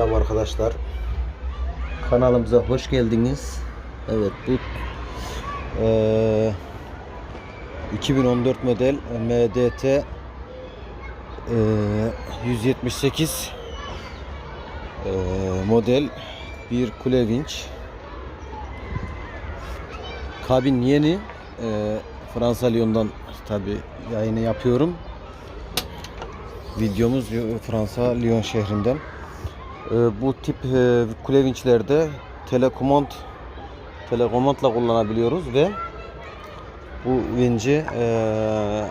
Selam arkadaşlar. Kanalımıza hoş geldiniz. Evet bu eee, 2014 model MDT eee, 178 eee, model bir kule vinç. Kabin yeni. Eee, Fransa Lyon'dan tabi yayını yapıyorum. Videomuz Fransa Lyon şehrinden. Ee, bu tip e, kule vinçlerde telekomand telekomandla kullanabiliyoruz ve bu vinci e,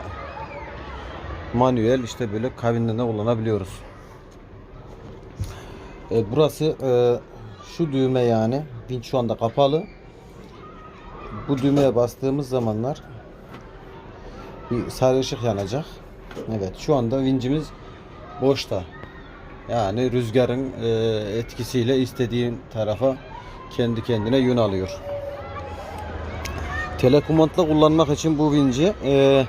manuel işte böyle kabinden de kullanabiliyoruz. E, burası e, şu düğme yani vinç şu anda kapalı. Bu düğmeye bastığımız zamanlar bir sarı ışık yanacak. Evet şu anda vincimiz boşta. Yani rüzgarın e, etkisiyle istediğin tarafa kendi kendine yön alıyor. Telekomandla kullanmak için bu vinci e,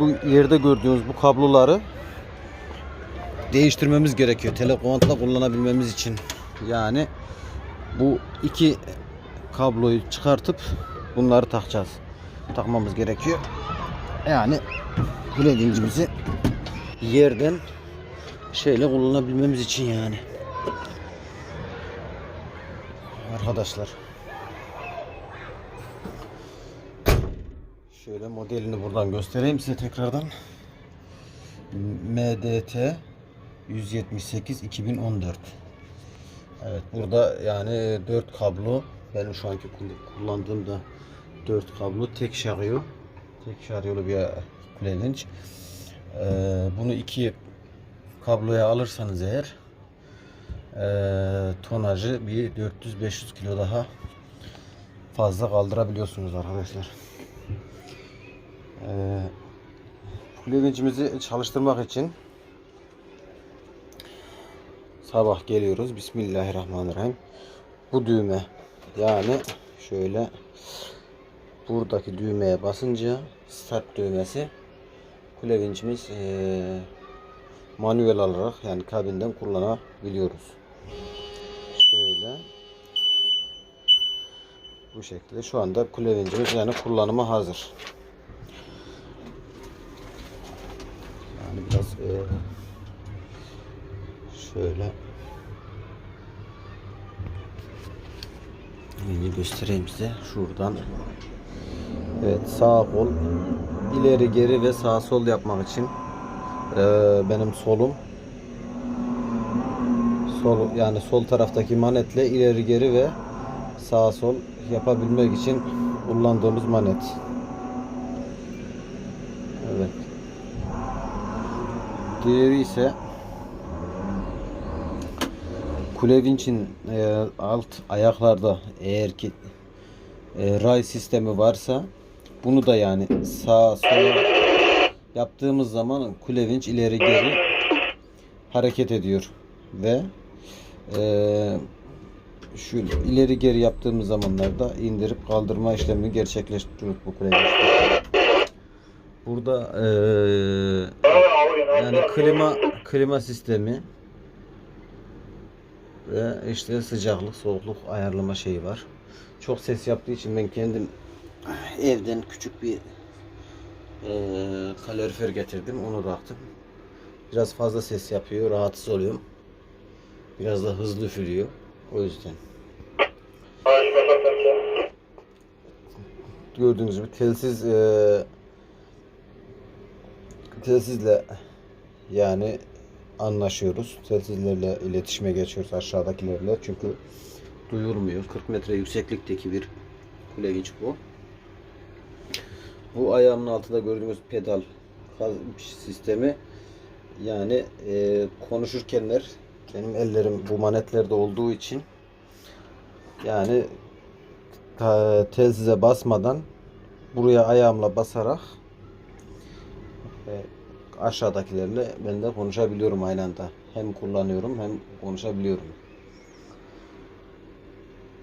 bu yerde gördüğünüz bu kabloları değiştirmemiz gerekiyor. Telekomandla kullanabilmemiz için. Yani bu iki kabloyu çıkartıp bunları takacağız. Takmamız gerekiyor. Yani kule vincimizi yerden şeyle kullanabilmemiz için yani. Arkadaşlar. Şöyle modelini buradan göstereyim size tekrardan. MDT 178 2014. Evet burada yani 4 kablo benim şu anki kull- kullandığım da 4 kablo tek şaryo tek şaryolu bir kule vinç. Ee, bunu iki kabloya alırsanız eğer ee, tonajı bir 400-500 kilo daha fazla kaldırabiliyorsunuz arkadaşlar. Ee, vincimizi çalıştırmak için sabah geliyoruz. Bismillahirrahmanirrahim. Bu düğme yani şöyle buradaki düğmeye basınca start düğmesi kule vinçimiz eee, manuel olarak yani kabinden kullanabiliyoruz. Şöyle. Bu şekilde. Şu anda kule vincimiz yani kullanıma hazır. Yani biraz eee, şöyle. Vinci göstereyim size. Şuradan. Evet sağ kol ileri geri ve sağ sol yapmak için eee, benim solum sol yani sol taraftaki manetle ileri geri ve sağ sol yapabilmek için kullandığımız manet. Evet. Diğeri ise kule vinçin e, alt ayaklarda eğer ki e, ray sistemi varsa bunu da yani sağa sola yaptığımız zaman kule vinç ileri geri hareket ediyor ve e, şu ileri geri yaptığımız zamanlarda indirip kaldırma işlemini gerçekleştiriyoruz bu kule vinçte. Burada e, yani klima klima sistemi ve işte sıcaklık soğukluk ayarlama şeyi var. Çok ses yaptığı için ben kendim evden küçük bir eee kalorifer getirdim. Onu taktım. Biraz fazla ses yapıyor. Rahatsız oluyorum. Biraz da hızlı üfürüyor. O yüzden. Gördüğünüz gibi telsiz eee telsizle yani anlaşıyoruz. Telsizlerle iletişime geçiyoruz aşağıdakilerle. Çünkü duyulmuyor. 40 metre yükseklikteki bir kule bu. Bu ayağımın altında gördüğünüz pedal sistemi yani e, konuşurkenler benim ellerim bu manetlerde olduğu için yani telsize basmadan buraya ayağımla basarak e, aşağıdakilerle ben de konuşabiliyorum aynı anda. Hem kullanıyorum hem konuşabiliyorum.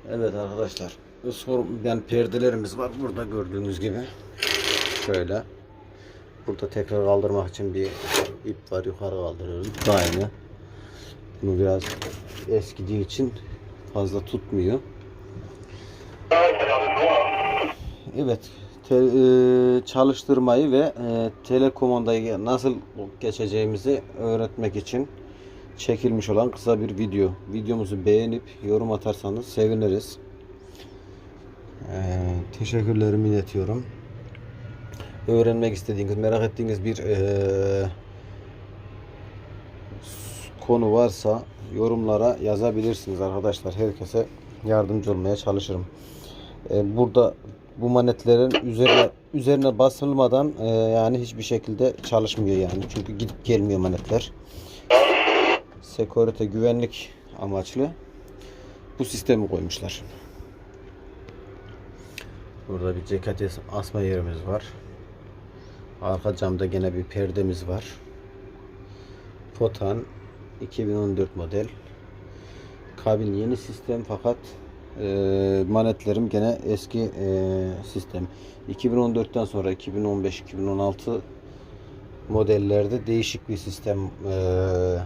Evet arkadaşlar. Sor, yani perdelerimiz var burada gördüğünüz gibi. Şöyle. Burada tekrar kaldırmak için bir ip var yukarı kaldırıyoruz. Aynı. ritmi biraz eskidiği için fazla tutmuyor. Evet, te- e, çalıştırmayı ve e, telekomandayı nasıl geçeceğimizi öğretmek için çekilmiş olan kısa bir video. Videomuzu beğenip yorum atarsanız seviniriz. E, teşekkürlerimi iletiyorum. Öğrenmek istediğiniz, merak ettiğiniz bir e, konu varsa yorumlara yazabilirsiniz arkadaşlar. Herkese yardımcı olmaya çalışırım. E, burada bu manetlerin üzerine üzerine basılmadan e, yani hiçbir şekilde çalışmıyor yani. Çünkü gidip gelmiyor manetler. Security güvenlik amaçlı bu sistemi koymuşlar. Burada bir ceket asma yerimiz var. Arka camda gene bir perdemiz var. Potan 2014 model. Kabin yeni sistem fakat e, manetlerim gene eski e, sistem. 2014'ten sonra 2015-2016 modellerde değişik bir sistem e,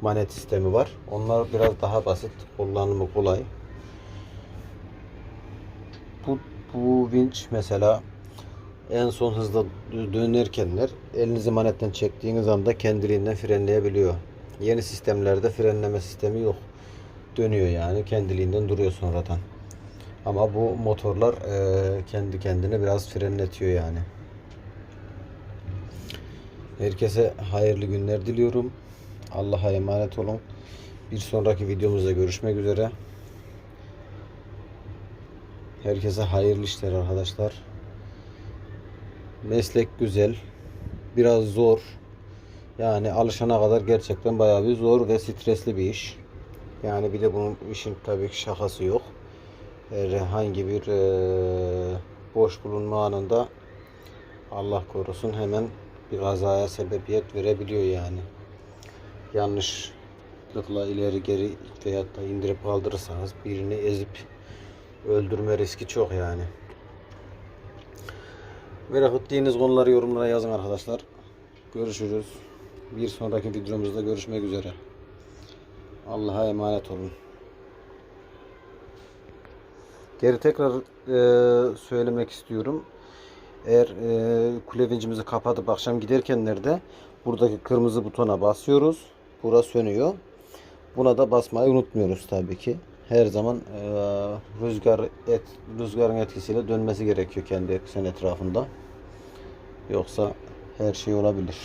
manet sistemi var. Onlar biraz daha basit, kullanımı kolay. Bu, bu vinç mesela en son hızda dönerkenler elinizi manetten çektiğiniz anda kendiliğinden frenleyebiliyor. Yeni sistemlerde frenleme sistemi yok. Dönüyor yani kendiliğinden duruyor sonradan. Ama bu motorlar e, kendi kendine biraz frenletiyor yani. Herkese hayırlı günler diliyorum. Allah'a emanet olun. Bir sonraki videomuzda görüşmek üzere. Herkese hayırlı işler arkadaşlar. Meslek güzel. Biraz zor. Yani alışana kadar gerçekten bayağı bir zor ve stresli bir iş. Yani bir de bunun işin tabii ki şakası yok. Herhangi bir eee, boş bulunma anında Allah korusun hemen bir kazaya sebebiyet verebiliyor yani. Yanlışlıkla ileri geri veyahut da indirip kaldırırsanız birini ezip öldürme riski çok yani. Merak ettiğiniz konuları yorumlara yazın arkadaşlar. Görüşürüz. Bir sonraki videomuzda görüşmek üzere. Allah'a emanet olun. Geri tekrar e, söylemek istiyorum. Eğer e, kule vincimizi kapatıp akşam giderkenlerde buradaki kırmızı butona basıyoruz. Burası sönüyor. Buna da basmayı unutmuyoruz tabii ki. Her zaman e, rüzgar et, rüzgarın etkisiyle dönmesi gerekiyor kendi eksen etrafında. Yoksa her şey olabilir.